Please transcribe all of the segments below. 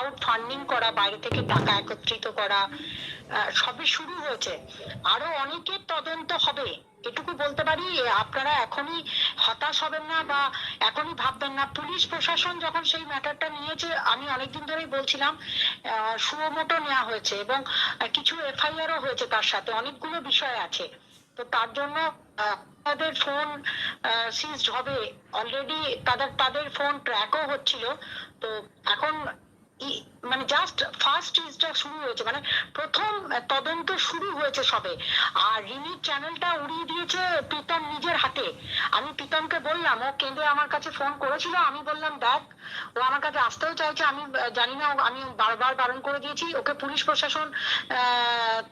Crowd funding করা বাইরে থেকে টাকা একত্রিত করা সবই শুরু হয়েছে। আরও অনেকের তদন্ত হবে, এটুকু বলতে পারি, আপনারা এখনই হতাশ হবেন না বা এখনই ভাববেন না। পুলিশ প্রশাসন যখন সেই ম্যাটারটা নিয়েছে, আমি অনেকদিন ধরেই বলছিলাম সুমোটো নেওয়া হয়েছে এবং কিছু এফআইআরও হয়েছে তার সাথে, অনেকগুলো বিষয় আছে। তো তার জন্য তাদের ফোন সিজড হবে। অলরেডি তাদের তাদের ফোন ট্র্যাকও হচ্ছিল। তো এখন মানে জাস্ট ফার্স্ট ইজটা শুরু হয়েছে মানে প্রথম তদন্ত শুরু হয়েছে সবে। আর রিমির চ্যানেলটা উড়িয়ে দিয়েছে প্রীতম নিজের হাতে। আমি প্রীতমকে বললাম, ও কেঁদে আমার কাছে ফোন করেছিল। আমি বললাম, দেখ, ও আমার কাছে আসতেও চাইছে। আমি জানি না আমি বারবার বারণ করে দিয়েছি। ওকে পুলিশ প্রশাসন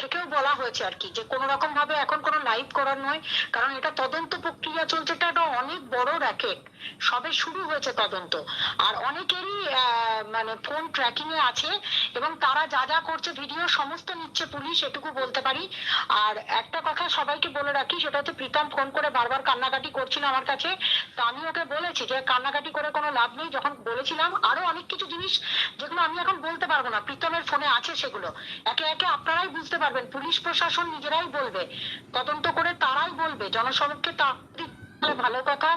থেকেও বলা হয়েছে আর কি, যে কোনো রকম ভাবে এখন কোনো লাইভ করার নয়। কারণ এটা তদন্ত প্রক্রিয়া চলছে, এটা একটা অনেক বড় র্যাকেট সবে শুরু হয়েছে তদন্ত। আর অনেকেরই মানে ফোন ট্র্যাকিং এ আছে এবং তারা যা যা করছে ভিডিও সমস্ত নিচ্ছে পুলিশ, এটুকু বলতে পারি। আর একটা কথা সবাইকে বলে রাখি, সেটা হচ্ছে প্রীতম ফোন করে বারবার কান্নাকাটি করছিল আমার কাছে। তো আমি ওকে বলেছি যে কান্নাকাটি করে কোনো লাভ নেই, যখন বলেছিলাম আরও অনেক কিছু জিনিস যেগুলো আমি এখন বলতে পারব না, প্রীতমের ফোনে আছে সেগুলো। একে একে আপনারাই বুঝতে পারবেন, পুলিশ প্রশাসন নিজেরাই বলবে, তদন্ত করে তারাই বলবে, জনসমক্ষে তা তাহলে ভালো কথা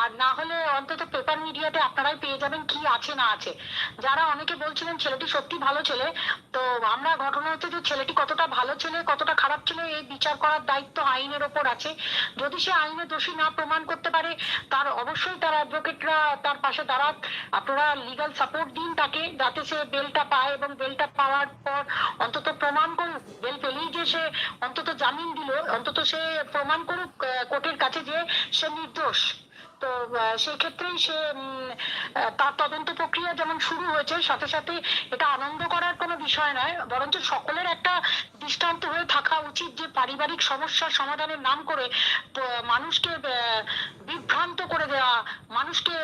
আর না হলে অন্তত পেপার মিডিয়াতে আপনারাই পেয়ে যাবেন কি আছে, না আছে। যারা অনেকে বলছিলেন ছেলেটি সত্যি ভালো ছেলে, তো আমরা ঘটনা হচ্ছে যে ছেলেটি কতটা ভালো ছেলে, কতটা খারাপ ছেলে, এই বিচার করার দায়িত্ব আইনের ওপর আছে। যদি সে আইনে দোষী না প্রমাণ করতে পারে, তার অবশ্যই তার অ্যাডভোকেটরা তার পাশে দাঁড়াক। আপনারা লিগাল সাপোর্ট দিন তাকে, যাতে সে বেলটা পায় এবং বেলটা পাওয়ার পর অন্তত প্রমাণ করুক। বেল পেলেই যে সে অন্তত জামিন দিল, অন্তত সে প্রমাণ করুক কোর্টের কাছে যে সে নির্দোষ। তো সেই ক্ষেত্রেই সে তার তদন্ত প্রক্রিয়া যেমন শুরু হয়েছে, সাথে সাথে এটা আনন্দ করার কোনো বিষয় নয়, বরঞ্চ সকলের একটা দৃষ্টান্ত হয়ে থাকা উচিত যে পারিবারিক সমস্যার সমাধানের নাম করে মানুষকে বিভ্রান্ত করে দেওয়া, মানুষকে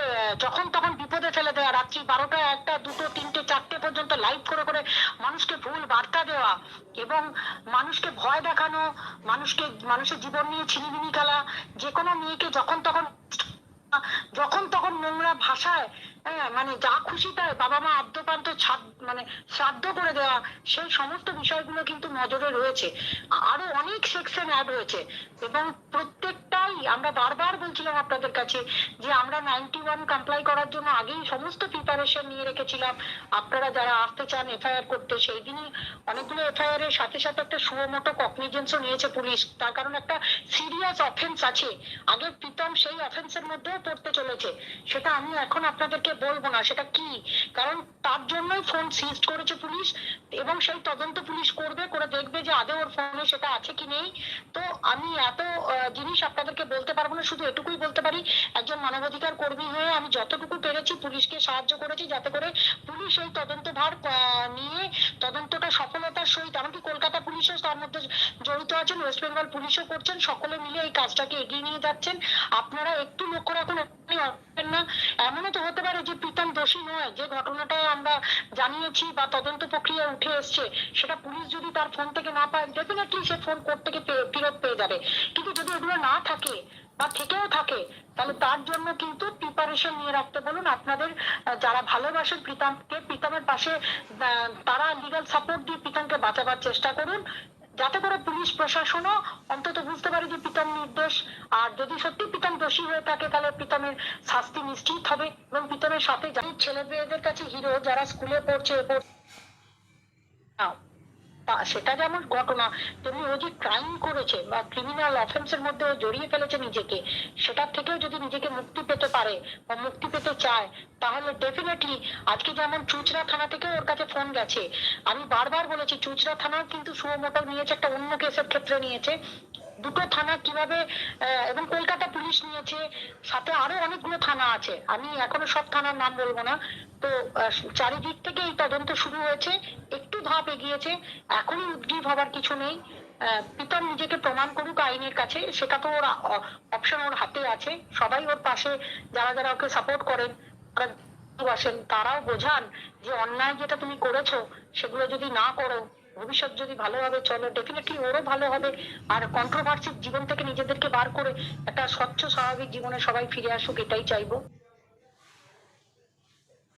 যখন তখন বিপদে ফেলে দেওয়া, রাত্রি বারোটা, একটা, দুটো, তিনটে, চারটে পর্যন্ত লাইভ করে করে মানুষকে ভুল বার্তা দেওয়া এবং মানুষকে ভয় দেখানো, মানুষকে, মানুষের জীবন নিয়ে ছিনিমিনি খেলা, যে কোনো মেয়েকে যখন তখন যখন তখন নোংরা ভাষায় হ্যাঁ মানে যা খুশি তাই। বাবা মা আদ্যপান্ত মানে শ্রাদ্ধ করে দেওয়া, সেই সমস্ত বিষয়গুলো কিন্তু নজরে রয়েছে। আরও অনেক সেকশন অ্যাড হয়েছে। এবং প্রত্যেকটাই আমরা বারবার বলছিলাম আপনাদের কাছে যে আমরা নাইনটি ওয়ান কমপ্লাই করার জন্য আগেই সমস্ত প্রিপারেশন নিয়ে রেখেছিলাম। আপনারা যারা আসতে চান এফআইআর করতে, সেই দিনই অনেকগুলো এফআইআর এর সাথে সাথে একটা সুমোটো কগনিজেন্সও নিয়েছে পুলিশ। তার কারণ একটা সিরিয়াস অফেন্স আছে। আগে প্রীতম সেই অফেন্সের মধ্যেও পড়তে চলেছে। সেটা আমি এখন আপনাদেরকে বলব না সেটা কি? কারণ তার জন্যই ফোন সিজ করেছে পুলিশ এবং সেই তদন্ত পুলিশ করবে করে দেখবে যে আদৌ ওর ফোনে সেটা আছে কি নেই। তো আমি এত জিনিস আপনাদেরকে বলতে পারব না শুধু এটুকুই বলতে পারি একজন মানবাধিকার কর্মী হয়ে আমি যতটুকু পেরেছি পুলিশকে সাহায্য করেছি যাতে করে পুলিশ এই তদন্ত ভার আহ, নিয়ে তদন্তটা সফলতার সহিত এমনকি কলকাতা পুলিশও তার মধ্যে জড়িত আছেন ওয়েস্ট বেঙ্গল পুলিশও করছেন সকলে মিলে এই কাজটাকে এগিয়ে নিয়ে যাচ্ছেন। আপনারা একটু লক্ষ্য রাখুন আপনি হবেন না এমনও তো হতে পারে যে প্রীতম দোষী নয় যে ঘটনাটা আমরা জানিয়েছি বা তদন্ত প্রক্রিয়া উঠে এসছে, সেটা পুলিশ যদি তার ফোন থেকে না পায় ডেফিনেটলি সে ফোন কোর্ট থেকে ফেরত পেয়ে যাবে। কিন্তু যদি এগুলো না থাকে বা থেকেও থাকে, তাহলে তার জন্য কিন্তু প্রিপারেশন নিয়ে রাখতে বলুন। আপনাদের যারা ভালোবাসেন প্রীতমকে, প্রীতমের পাশে তারা লিগাল সাপোর্ট দিয়ে প্রীতমকে বাঁচাবার চেষ্টা করুন। যাতে করে পুলিশ প্রশাসনও অন্তত বুঝতে পারে যে পিতাম নির্দোষ। আর যদি সত্যি পিতাম দোষী হয়ে থাকে, তাহলে পিতামের শাস্তি নিশ্চিত হবে এবং পিতামের সাথে ছেলে মেয়েদের কাছে হিরো, যারা স্কুলে পড়ছে। সেটা যেমন ঘটনা তেমনি ও যে ক্রাইম করেছে বা ক্রিমিনাল অফেন্সের মধ্যে জড়িয়ে ফেলেছে নিজেকে, সেটার থেকেও যদি নিজেকে মুক্তি পেতে পারে বা মুক্তি পেতে চায়, তাহলে ডেফিনেটলি আজকে যেমন চুচড়া থানা থেকে ওর কাছে ফোন গেছে। আমি বারবার বলেছি, চুচড়া থানা কিন্তু সুমোটো নিয়েছে, একটা অন্য কেসের ক্ষেত্রে নিয়েছে। দুটো থানা কীভাবে এবং কলকাতা পুলিশ নিয়েছে, সাথে আরও অনেকগুলো থানা আছে। আমি এখনও সব থানার নাম বলব না। তো চারিদিক থেকে এই তদন্ত শুরু হয়েছে। ধাপ এগিয়েছে এখনই উদ্গ্রীব হবার কিছু নেই। প্রীতম নিজেকে প্রমাণ করুক আইনের কাছে, সেটা তো ওর অপশন ওর হাতে আছে। সবাই ওর পাশে, যারা যারা ওকে সাপোর্ট করেন ভালোবাসেন তারাও বোঝান যে অন্যায় যেটা তুমি করেছ, সেগুলো যদি না করো, ভবিষ্যৎ যদি ভালোভাবে চলো ডেফিনেটলি ওরও ভালো হবে। আর কন্ট্রোভার্সির জীবন থেকে নিজেদেরকে বার করে একটা স্বচ্ছ, স্বাভাবিক জীবনে সবাই ফিরে আসুক, এটাই চাইব।